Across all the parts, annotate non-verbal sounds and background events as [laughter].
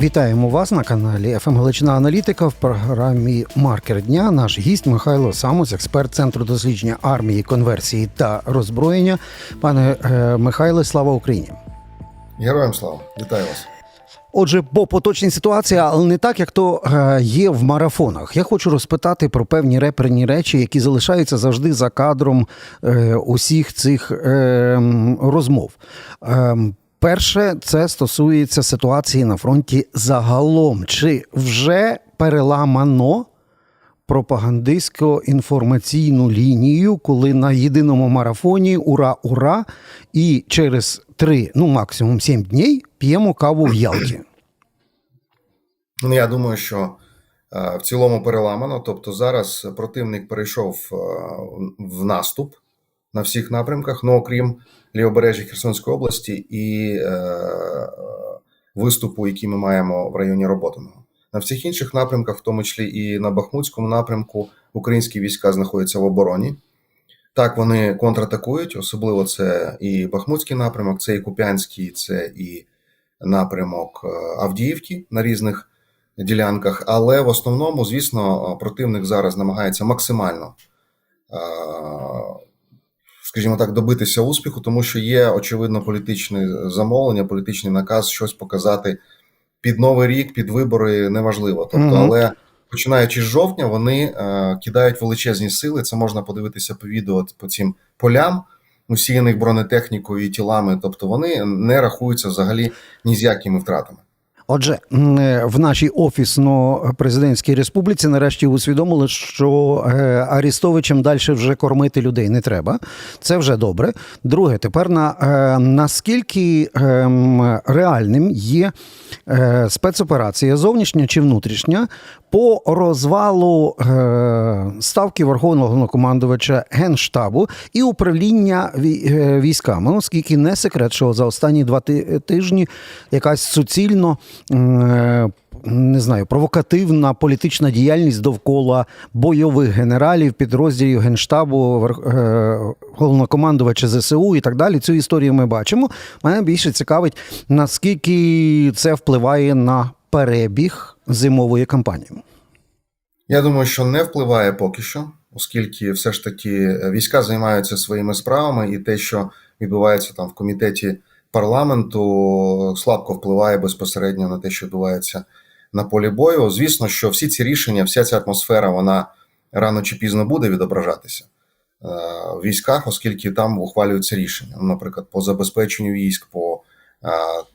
Вітаємо вас на каналі ФМ Галичина Аналітика в програмі Маркер дня. Наш гість Михайло Самос, експерт центру дослідження армії, конверсії та роззброєння. Пане е, Михайле, слава Україні! Героям слава, вітаю вас. Отже, по поточній ситуації, але не так, як то е, є в марафонах. Я хочу розпитати про певні реперні речі, які залишаються завжди за кадром е, усіх цих розмов. Перше, це стосується ситуації на фронті загалом. Чи вже переламано пропагандистсько інформаційну лінію, коли на єдиному марафоні ура, ура, і через три, ну максимум сім днів п'ємо каву в Ялті. Ну, я думаю, що е, в цілому переламано. Тобто зараз противник перейшов е, в наступ на всіх напрямках, ну окрім лівобережжя Херсонської області і е, виступу, який ми маємо в районі Роботиного. На всіх інших напрямках, в тому числі і на Бахмутському напрямку, українські війська знаходяться в обороні. Так, вони контратакують, особливо це і Бахмутський напрямок, це і Куп'янський, це і напрямок е, Авдіївки на різних ділянках. Але в основному, звісно, противник зараз намагається максимально, е, скажімо так, добитися успіху, тому що є очевидно політичне замовлення, політичний наказ щось показати під новий рік, під вибори неважливо. Тобто, Мгм. але починаючи з жовтня, вони е, кидають величезні сили. Це можна подивитися по відео по цим полям, усіяних бронетехнікою і тілами. Тобто вони не рахуються взагалі ні з якими втратами. Отже, е, в нашій офісно-президентській республіці нарешті усвідомили, що е, Арістовичем далі вже кормити людей не треба. Це вже добре. Друге, тепер на е, наскільки е, реальним є спецоперація, зовнішня чи внутрішня, по розвалу е, ставки Верховного Головнокомандувача Генштабу і управління е, військами, оскільки не секрет, що за останні два тижні якась суцільно. е, Не знаю, провокативна політична діяльність довкола бойових генералів, підрозділів Генштабу, головнокомандувача ЗСУ і так далі. Цю історію ми бачимо. Мене більше цікавить, наскільки це впливає на перебіг зимової кампанії. Я думаю, що не впливає поки що, оскільки все ж таки війська займаються своїми справами, і те, що відбувається там в комітеті парламенту, слабко впливає безпосередньо на те, що відбувається на полі бою. Звісно, що всі ці рішення, вся ця атмосфера, вона рано чи пізно буде відображатися е, в військах, оскільки там ухвалюються рішення, ну, наприклад, по забезпеченню військ, по е,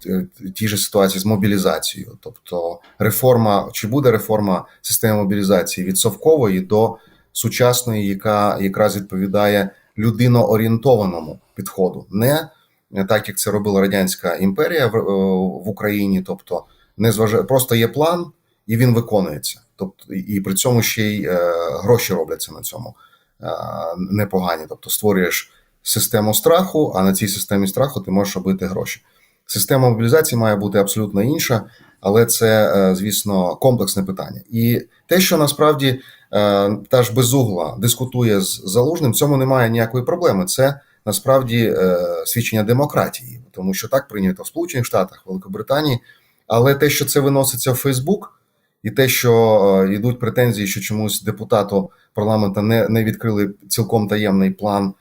т- тій же ситуації з мобілізацією, тобто реформа чи буде реформа системи мобілізації від совкової до сучасної, яка якраз відповідає людиноорієнтованому підходу, не так як це робила радянська імперія в, е, в Україні, тобто не зважає, просто є план і він виконується. Тобто, і при цьому ще й е, гроші робляться на цьому е, непогані. Тобто створюєш систему страху, а на цій системі страху ти можеш робити гроші. Система мобілізації має бути абсолютно інша, але це, е, звісно, комплексне питання. І те, що насправді е, та ж безугла дискутує з залужним, цьому немає ніякої проблеми. Це насправді е, свідчення демократії, тому що так прийнято в Сполучених Штатах, Великобританії. Але те, що це виноситься в Фейсбук, і те, що йдуть претензії, що чомусь депутату парламенту не, не відкрили цілком таємний план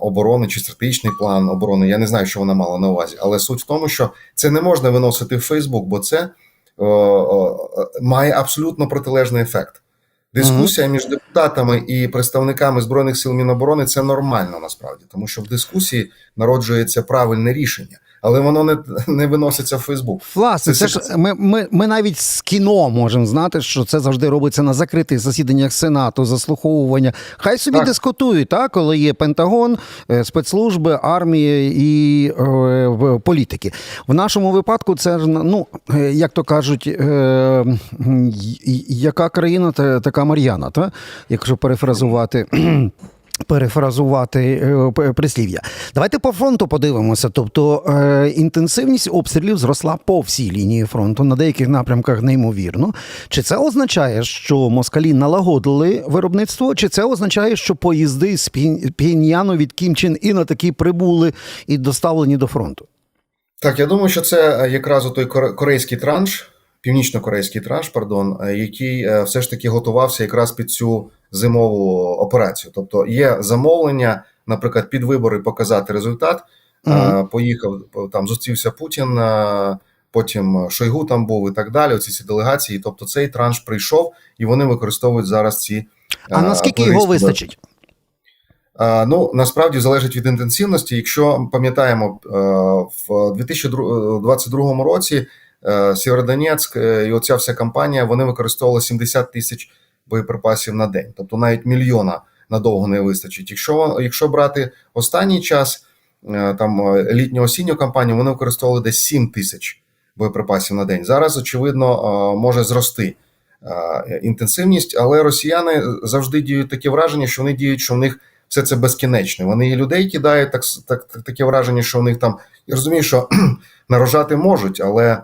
оборони чи стратегічний план оборони. Я не знаю, що вона мала на увазі. Але суть в тому, що це не можна виносити в Фейсбук, бо це о, о, має абсолютно протилежний ефект. Дискусія між депутатами і представниками збройних сил Міноборони це нормально насправді, тому що в дискусії народжується правильне рішення, але воно не, не виноситься в Фейсбук. Власне, Це це ж ми, ми, ми навіть з кіно можемо знати, що це завжди робиться на закритих засіданнях Сенату, заслуховування. Хай собі Так. дискутують, так, коли є Пентагон, е, спецслужби, армія і е, політики. В нашому випадку це ж ну, е, як то кажуть, е, яка країна, та- така Мар'яна, та? якщо перефразувати. Перефразувати е, прислів'я. Давайте по фронту подивимося. Тобто е, інтенсивність обстрілів зросла по всій лінії фронту, на деяких напрямках неймовірно. Чи це означає, що москалі налагодили виробництво, чи це означає, що поїзди з Пін- Пхеньяну від Кім Чен Іна таки прибули і доставлені до фронту? Так, я думаю, що це е, якраз той кор- корейський транш, північно-корейський транш, пардон, який все ж таки готувався якраз під цю зимову операцію. Тобто є замовлення, наприклад, під вибори показати результат. Е, Поїхав там, зустрівся Путін, е, потім Шойгу там був і так далі. Оці ці делегації. Тобто цей транш прийшов, і вони використовують зараз ці. А е, наскільки його вистачить? Е, Ну, насправді залежить від інтенсивності. Якщо пам'ятаємо, е, в 2022 році е, Сєвєродонецьк е, і оця вся кампанія вони використовували 70 тисяч боєприпасів на день, тобто навіть мільйона надовго не вистачить. Якщо, якщо брати останній час, е, там е, літню осінню кампанію, вони використовували десь 7 тисяч боєприпасів на день. Зараз, очевидно, е, може зрости інтенсивність, але росіяни завжди діють таке враження, що вони діють, що в них все це безкінечно. Вони і людей кидають, так, так, так таке враження, що в них там. Я розумію, що [clears throat] нарожати можуть, але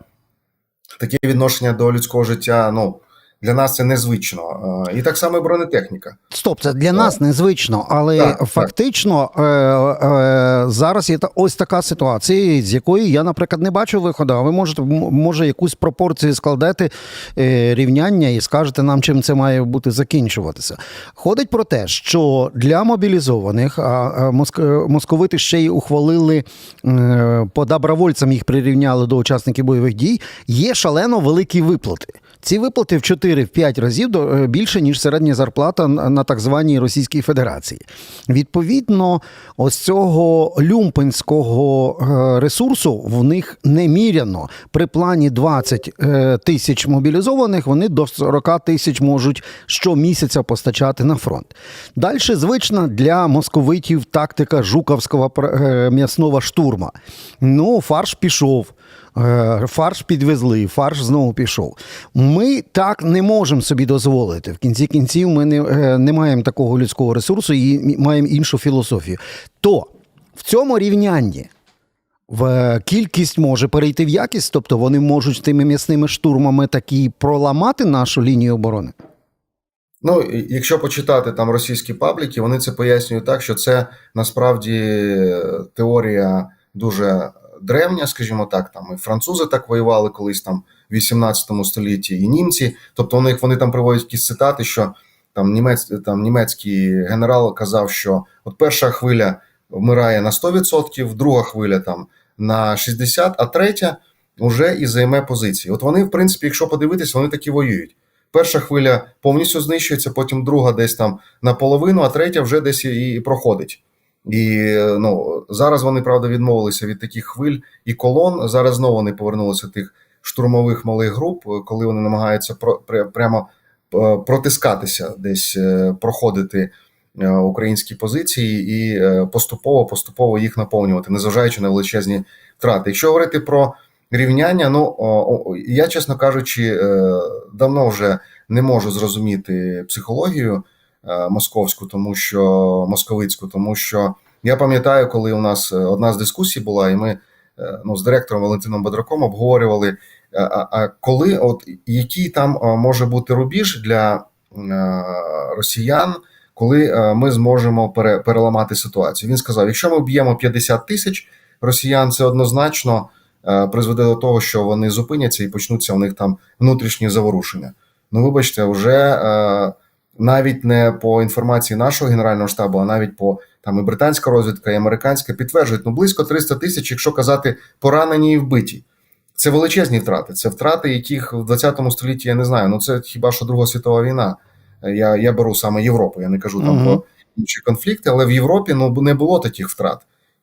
таке відношення до людського життя, ну. Для нас це незвично. І так само і бронетехніка. Стоп, це для нас незвично, але Так, так. фактично е, е, зараз є та ось така ситуація, з якої я, наприклад, не бачу виходу. А ви можете може якусь пропорцію складете е, рівняння і скажете нам, чим це має бути закінчуватися. Ходить про те, що для мобілізованих а, а моск- московити ще й ухвалили е, по добровольцям їх прирівняли до учасників бойових дій. Є шалено великі виплати. Ці виплати в 4-5 разів е, більше, ніж середня зарплата на так званій Російській Федерації. Відповідно, ось цього люмпенського е, ресурсу в них неміряно. При плані 20 е, тисяч мобілізованих вони до 40 тисяч можуть щомісяця постачати на фронт. Далі звична для московитів тактика жуковського м'ясного штурма. Ну, фарш пішов. Е, Фарш підвезли, фарш знову пішов. Ми так не можемо собі дозволити. В кінці кінців ми не, е, не маємо такого людського ресурсу і маємо іншу філософію. То в цьому рівнянні в е, кількість може перейти в якість, тобто вони можуть тими м'ясними штурмами такі проламати нашу лінію оборони. Ну, якщо почитати там російські пабліки, вони це пояснюють так, що це насправді теорія дуже древня, скажімо так. Там і французи так воювали колись там в 18 столітті, і німці. Тобто вони, вони там приводять якісь цитати, що там, німець, там німецький генерал казав, що от перша хвиля вмирає на 100%, друга хвиля там на 60%, а третя вже і займе позиції. От вони, в принципі, якщо подивитись, вони такі воюють. Перша хвиля повністю знищується, потім друга десь там наполовину, а третя вже десь і проходить. І ну, зараз вони, правда, відмовилися від таких хвиль і колон. Зараз знову вони повернулися тих штурмових малих груп, коли вони намагаються прямо е, протискатися, десь е, проходити е, українські позиції і поступово поступово їх наповнювати, незважаючи на величезні втрати. Якщо говорити про рівняння, ну я, чесно кажучи, давно вже не можу зрозуміти психологію московську, тому що московицьку, тому що я пам'ятаю, коли у нас е, одна з дискусій була, і ми е, ну, з директором Валентином Бедраком обговорювали, е, а, коли, от який там е, може бути рубіж для е, росіян, коли е, ми зможемо переламати ситуацію. Він сказав: якщо ми б'ємо 50 тисяч росіян, це однозначно е, призведе до того, що вони зупиняться і почнуться у них там внутрішні заворушення. Ну, вибачте, вже е, навіть не по інформації нашого генерального штабу, а навіть по там і британська розвідка, і американська підтверджують, ну близько 300 тисяч, якщо казати поранені і вбиті. Це величезні втрати. Це втрати, яких в 20 столітті я не знаю. Ну це хіба що Друга світова війна. Я, я беру саме Європу, я не кажу там Мгм. про інші конфлікти, але в Європі ну не було таких втрат.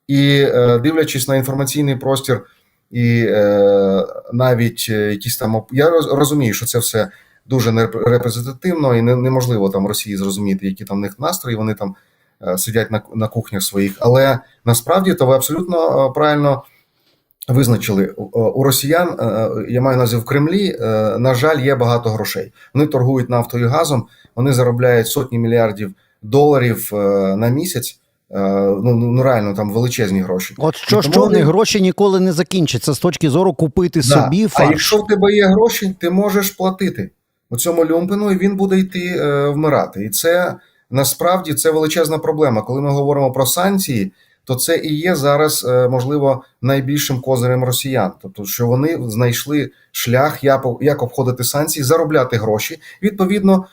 І е, дивлячись на інформаційний простір, і е, навіть е, якісь там я розумію, що це все дуже нерепрезентативно, і неможливо там Росії зрозуміти, які там в них настрої. Вони там е, сидять на, на кухнях своїх. Але насправді то ви абсолютно е, правильно визначили У- у росіян. е, Я маю на в Кремлі. е, На жаль, є багато грошей. Вони торгують нафтою і газом. Вони заробляють сотні мільярдів доларів е, на місяць. Е, Ну, ну реально там величезні гроші. От що, що вони- гроші ніколи не закінчаться з точки зору купити собі А якщо в тебе є гроші, ти можеш платити у цьому люмпену, і він буде йти е, вмирати. І це насправді це величезна проблема. Коли ми говоримо про санкції, то це і є зараз, е, можливо, найбільшим козирем росіян. Тобто, що вони знайшли шлях, як обходити санкції, заробляти гроші, відповідно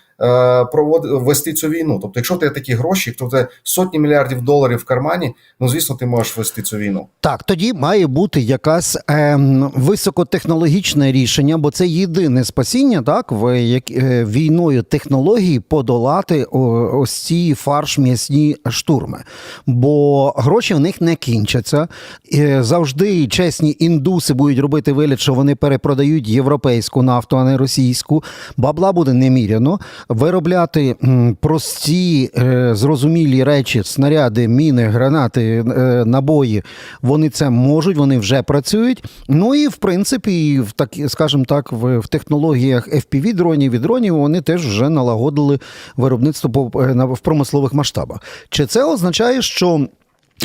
проводити вести цю війну. Тобто, якщо в тебе такі гроші, в тебе сотні мільярдів доларів в кармані, ну звісно, ти можеш вести цю війну. Так, тоді має бути якась ем, високотехнологічне рішення, бо це єдине спасіння, так, в як, е, війною технології подолати о, ось ці фарш м'ясні штурми. Бо гроші в них не кінчаться. Е, завжди чесні індуси будуть робити вигляд, що вони перепродають європейську нафту, а не російську. Бабла буде неміряно. Виробляти прості, е, зрозумілі речі, снаряди, міни, гранати, е, набої. Вони це можуть, вони вже працюють. Ну і в принципі, в так, скажімо так, в, в технологіях FPV дронів і дронів вони теж вже налагодили виробництво е, в промислових масштабах. Чи це означає, що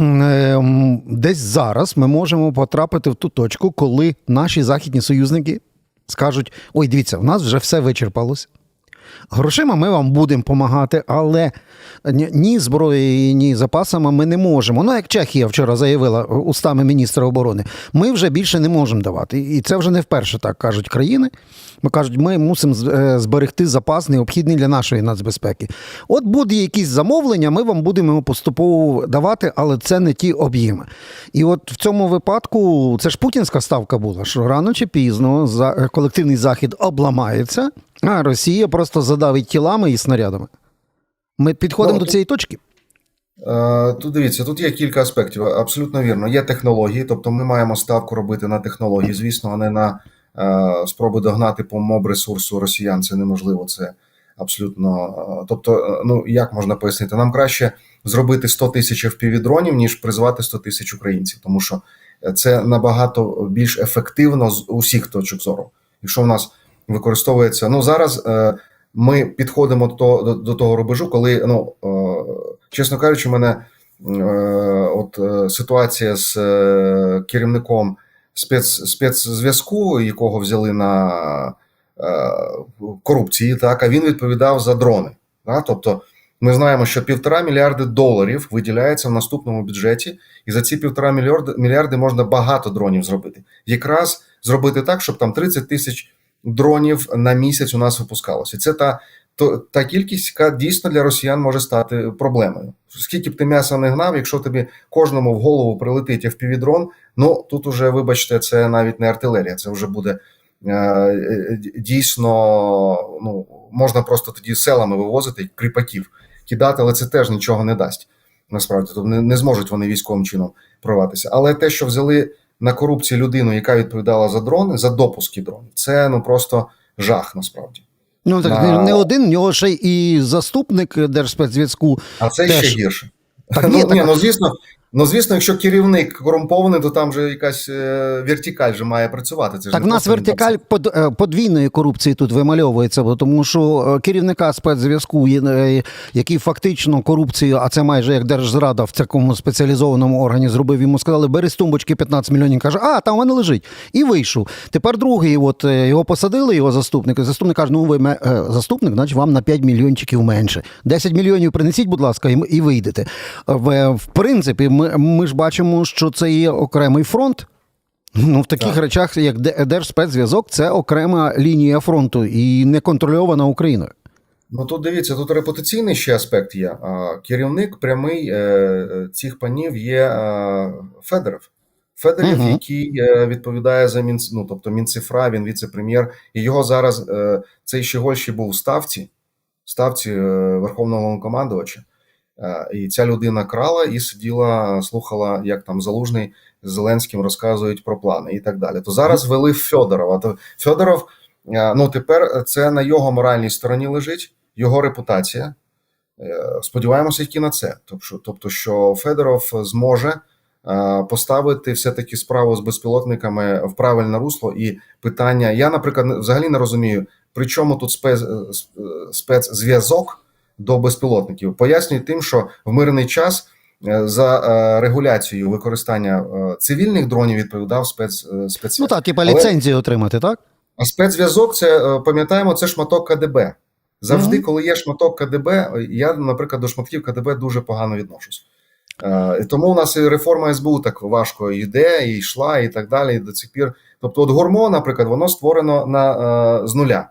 м, е, м, десь зараз ми можемо потрапити в ту точку, коли наші західні союзники скажуть: ой, дивіться, в нас вже все вичерпалось. Грошима ми вам будемо допомагати, але ні- зброєю, ні запасами ми не можемо. Ну, як Чехія вчора заявила устами міністра оборони, ми вже більше не можемо давати. І це вже не вперше так кажуть країни. Ми кажуть, ми мусимо е, зберегти запас необхідний для нашої нацбезпеки. От буде якісь замовлення, ми вам будемо поступово давати, але це не ті об'єми. І от в цьому випадку це ж путінська ставка була, що рано чи пізно за колективний захід обламається, а Росія просто задавить тілами і снарядами. Ми підходимо Ну, до цієї точки. Е, Тут дивіться, тут є кілька аспектів. Абсолютно вірно. Є технології, тобто ми маємо ставку робити на технології, звісно, а не на е, спроби догнати по моб ресурсу росіян. Це неможливо. Це абсолютно. е, Тобто, е, ну як можна пояснити, нам краще зробити 100 тисяч FPV-дронів, ніж призвати 100 тисяч українців, тому що е, це набагато більш ефективно з усіх точок зору. Якщо в нас використовується, ну зараз. е, Ми підходимо до, до, до того рубежу, коли ну е, чесно кажучи, мене е, от е, ситуація з е, керівником спец, спецзв'язку, якого взяли на е, корупції, так а він відповідав за дрони. Так? Тобто, ми знаємо, що півтора мільярди доларів виділяється в наступному бюджеті, і за ці півтора мільярди, можна багато дронів зробити. Якраз зробити так, щоб там 30 тисяч дронів на місяць у нас випускалося. Це та то та кількість, яка дійсно для росіян може стати проблемою. Скільки б ти м'яса не гнав, якщо тобі кожному в голову прилетить FPV-дрон, ну тут уже, вибачте, це навіть не артилерія, це вже буде е, е, дійсно, ну можна просто тоді селами вивозити кріпаків, кидати, але це теж нічого не дасть. Насправді, тобто не, не зможуть вони військовим чином прорватися. Але те, що взяли на корупції людину, яка відповідала за дрони, за допуски дронів, це ну просто жах насправді. Ну так На- не, один, в нього ще і заступник Держспецзв'язку. А це Теж. ще гірше. Так, ну, ні, ні, ну звісно, ну звісно, якщо керівник корумпований, то там вже якась е, вертикаль же має працювати. Це Так, в нас вертикаль под, е, подвійної корупції тут вимальовується, бо тому що е, керівника спецзв'язку, який фактично корупцію, а це майже як держзрада в такому спеціалізованому органі зробив, йому сказали, бери з тумбочки 15 мільйонів. Каже, а там мене лежить. І вийшов. Тепер другий, от його посадили, його заступник. і Заступник каже: ну ви заступник, значить вам на 5 мільйончиків менше. 10 мільйонів принесіть, будь ласка, і, вийдете. В, в принципі, ми, ми ж бачимо, що це є окремий фронт. Ну, в таких Так. речах, як Держспецзв'язок, це окрема лінія фронту і не контрольована Україною. Ну тут дивіться, тут репутаційний ще аспект є. Керівник прямий е, цих панів є е, Федоров. Федорів, Мгм. який е, відповідає за Мінц, ну, тобто Мінцифра, він віце-прем'єр. І його зараз цей ще був у ставці, ставці Верховного Головнокомандувача. Е, І ця людина крала і сиділа, слухала, як там Залужний з Зеленським розказують про плани і так далі. То зараз вели Федорова. То Федоров, е, ну тепер це на його моральній стороні лежить, його репутація. Е, Сподіваємося, тільки на це. Тобто, тобто, що Федоров зможе поставити все-таки справу з безпілотниками в правильне русло. І питання: я, наприклад, взагалі не розумію, при чому тут спецзв'язок до безпілотників. Пояснюю тим, що в мирний час е, за е, регуляцією використання е, цивільних дронів відповідав спец, спецзв'язок. Ну так, типа Але- отримати, так? А спецзв'язок, це пам'ятаємо, це шматок КДБ. Завжди, Мгм. коли є шматок КДБ, я, наприклад, до шматків КДБ дуже погано відношусь. Е, І тому у нас і реформа СБУ так важко йде, і йшла, і так далі. І до цих пір. Тобто, от ГОРМО, наприклад, воно створено на, е, з нуля.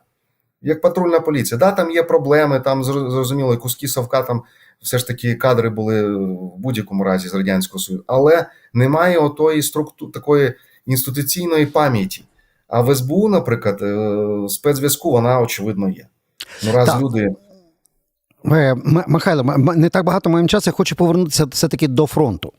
Як патрульна поліція. Да, там є проблеми, там зрозуміло, куски совка, там все ж таки кадри були в будь-якому разі з Радянського Союзу, але немає отої структури такої інституційної пам'яті. А в СБУ, наприклад, е, спецзв'язку вона очевидно є. Ну, раз Так. люди Михайло, не так багато маємо часу. Я хочу повернутися все-таки до фронту.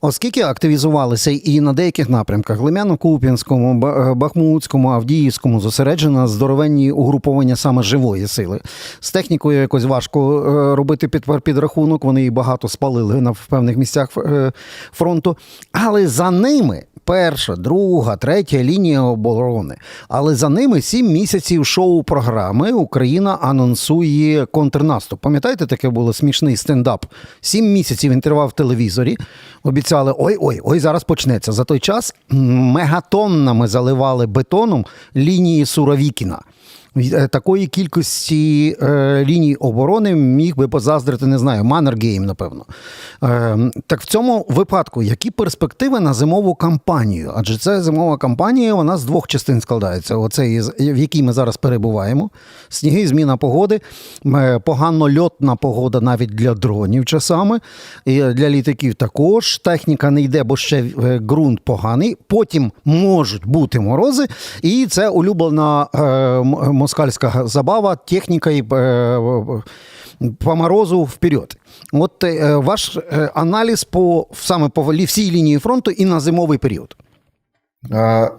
Оскільки активізувалися і на деяких напрямках Лимяно-Куп'янському, е, Бахмутському, Авдіївському зосереджено здоровенні угруповання саме живої сили. З технікою якось важко е, робити під, підрахунок. Вони її багато спалили на певних місцях е, фронту. Але за ними. Перша, друга, третя лінія оборони. Але за ними сім місяців шоу-програми Україна анонсує контрнаступ. Пам'ятаєте, таке було смішний стендап? Сім місяців він тривав в телевізорі. Обіцяли: ой, ой, ой, зараз почнеться. За той час мегатоннами заливали бетоном лінії Суровікіна. Е, Такої кількості е, ліній оборони міг би позаздрити, не знаю, Маннергейм, напевно. Е, так в цьому випадку, які перспективи на зимову кампанію? Адже це зимова кампанія, вона з двох частин складається: оце, в якій ми зараз перебуваємо. Сніги, зміна погоди, е, погано льотна погода навіть для дронів часами, і для літаків також. Техніка не йде, бо ще е, ґрунт поганий. Потім можуть бути морози, і це улюблена е, м- забава, техніка і е, по морозу вперед. От е, ваш е, аналіз по саме по всій лінії фронту і на зимовий період. Е,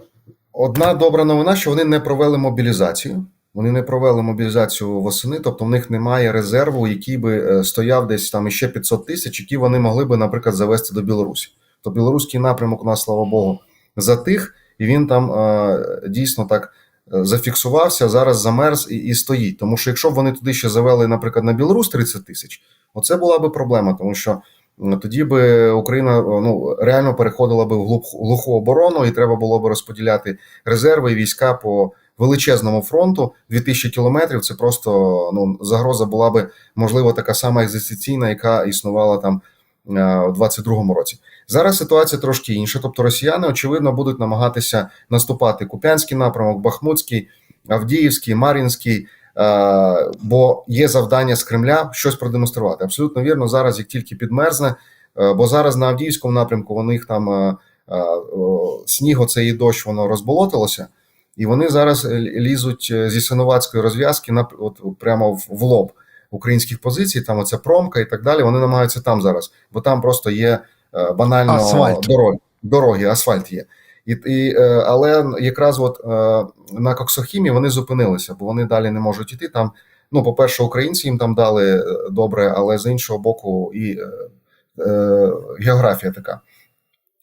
Одна добра новина, що вони не провели мобілізацію. Вони не провели мобілізацію восени, тобто в них немає резерву, який би е, стояв десь там іще 500 тисяч, які вони могли би, наприклад, завести до Білорусі. То білоруський напрямок у нас, слава Богу, затих, і він там е, дійсно так зафіксувався, зараз замерз і, і стоїть. Тому що якщо б вони туди ще завели, наприклад, на Білорусь 30 тисяч, оце була би проблема, тому що тоді би Україна е, ну, реально переходила би в глуху оборону, і треба було б розподіляти резерви і війська по величезному фронту. 2000 кілометрів це просто ну, загроза була би, можливо, така сама екзистенційна, яка існувала там е, у 22-му році. Зараз ситуація трошки інша. Тобто росіяни, очевидно, будуть намагатися наступати Куп'янський напрямок, Бахмутський, Авдіївський, Мар'їнський. е, Бо є завдання з Кремля щось продемонструвати. Абсолютно вірно, зараз як тільки підмерзне, е, бо зараз на Авдіївському напрямку у них там е, е, сніг, оцей і дощ, воно розболотилося, і вони зараз е, лізуть е, зі синуватської розв'язки на от прямо в лоб українських позицій. Там оця промка і так далі. Вони намагаються там зараз, бо там просто є е, банально Асфальт. дороги, дороги, асфальт є. І, і, е, але якраз от е, на Коксохімі вони зупинилися, бо вони далі не можуть іти. Там, ну, по-перше, українці їм там дали добре, але з іншого боку, і е, е, географія така.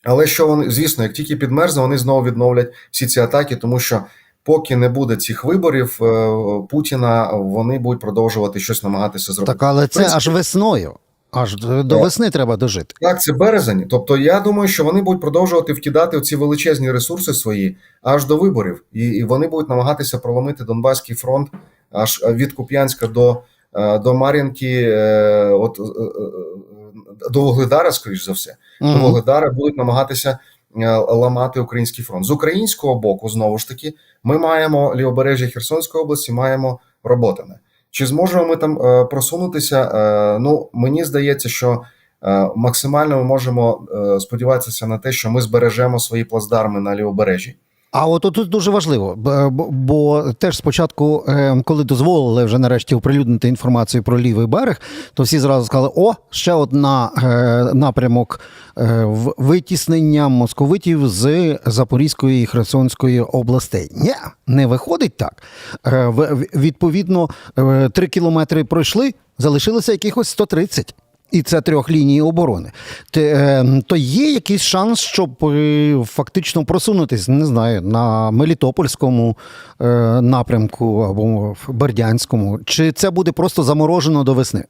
Але що вони, звісно, як тільки підмерзне, вони знову відновлять всі ці атаки, тому що поки не буде цих виборів е, Путіна, вони будуть продовжувати щось намагатися зробити. Так, але це аж весною. Аж до весни треба дожити. Так, це березень. Тобто, я думаю, що вони будуть продовжувати вкидати ці величезні ресурси свої аж до виборів, і, і вони будуть намагатися проломити Донбаський фронт аж від Куп'янська до, е, до Мар'їнки, е, от е, е, до Вугледара, скоріш за все. До Вугледара будуть намагатися е, ламати український фронт. З українського боку, знову ж таки, ми маємо лівобережжя Херсонської області, маємо роботане. Чи зможемо ми там е, просунутися? Е, ну, мені здається, що е, максимально ми можемо е, сподіватися на те, що ми збережемо свої плацдарми на лівобережжі. А от тут дуже важливо, бо, бо теж спочатку, е, коли дозволили вже нарешті оприлюднити інформацію про лівий берег, то всі зразу сказали: о, ще одна е, напрямок е, витіснення московитів з Запорізької і Херсонської областей. Ні, не виходить так. Е, відповідно, е, три кілометри пройшли, залишилося якихось 130. І це трьох ліній оборони. Е, то є якийсь шанс, щоб е, фактично просунутись, не знаю, на Мелітопольському е, напрямку або в Бердянському. Чи це буде просто заморожено до весни?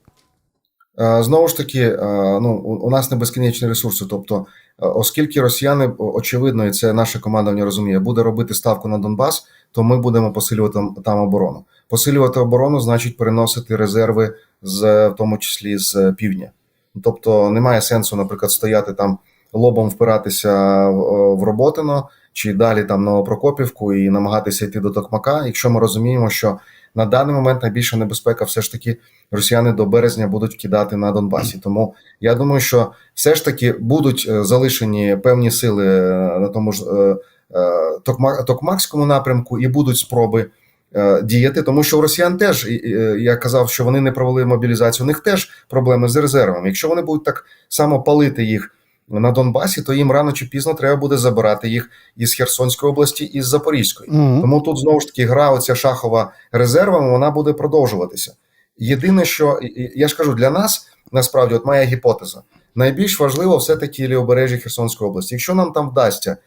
Знову ж таки, ну у нас не безкінечні ресурси. Тобто, оскільки росіяни очевидно, і це наша команда не розуміє, буде робити ставку на Донбас, то ми будемо посилювати там оборону. Посилювати оборону значить переносити резерви з в тому числі з півдня. Тобто немає сенсу, наприклад, стояти там лобом впиратися в, в Роботино чи далі там Новопрокопівку і намагатися йти до Токмака, якщо ми розуміємо, що на даний момент найбільша небезпека все ж таки росіяни до березня будуть кидати на Донбасі. Тому я думаю, що все ж таки будуть е, залишені певні сили е, на тому ж е, е, Токмакському напрямку і будуть спроби е, діяти, тому що у росіян теж е, я казав, що вони не провели мобілізацію. У них теж проблеми з резервами. Якщо вони будуть так само палити їх на Донбасі, то їм рано чи пізно треба буде забирати їх із Херсонської області і з Запорізької. Мгм. Тому тут знову ж таки гра оця шахова резервами, вона буде продовжуватися. Єдине, що я ж кажу, для нас насправді, от моя гіпотеза, найбільш важливо все-таки лівобережжя Херсонської області. Якщо нам там вдасться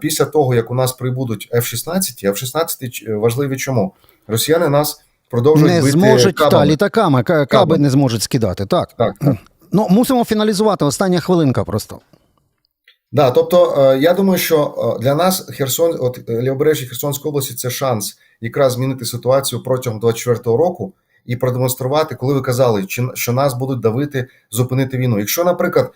після того, як у нас прибудуть F-16, F-16 важливі чому? Росіяни нас продовжують Не бити зможуть та, літаками, ка- каби не зможуть скидати. Так. Так, так. Ну, мусимо фіналізувати. Остання хвилинка просто. Да, тобто е, я думаю, що е, для нас Херсон, от е, лівобережжя Херсонської області, це шанс якраз змінити ситуацію протягом 24-го року і продемонструвати, коли ви казали, що нас будуть давити зупинити війну. Якщо, наприклад, е,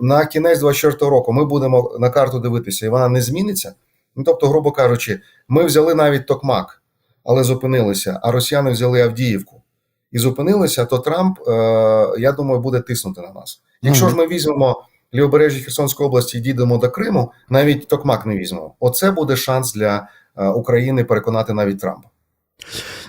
на кінець 24-го року ми будемо на карту дивитися, і вона не зміниться. Ну тобто, грубо кажучи, ми взяли навіть Токмак, але зупинилися, а росіяни взяли Авдіївку і зупинилися, то Трамп, е, я думаю, буде тиснути на нас. Якщо ж ми візьмемо лівобережжя Херсонської області і дійдемо до Криму, навіть Токмак не візьмемо. Оце буде шанс для е, України переконати навіть Трампа.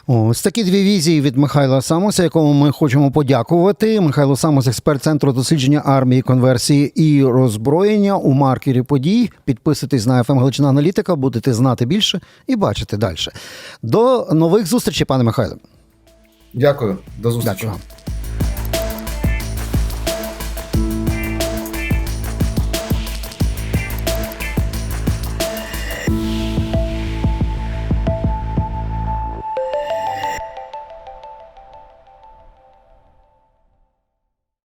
Ось такі дві візії від Михайла Самоса, якому ми хочемо подякувати. Михайло Самос, експерт центру дослідження армії, конверсії і роззброєння у маркері подій. Підписуйтесь на FM Галичина Аналітика, будете знати більше і бачити далі. До нових зустрічей, пане Михайло. Дякую, до зустрічі. Дякую.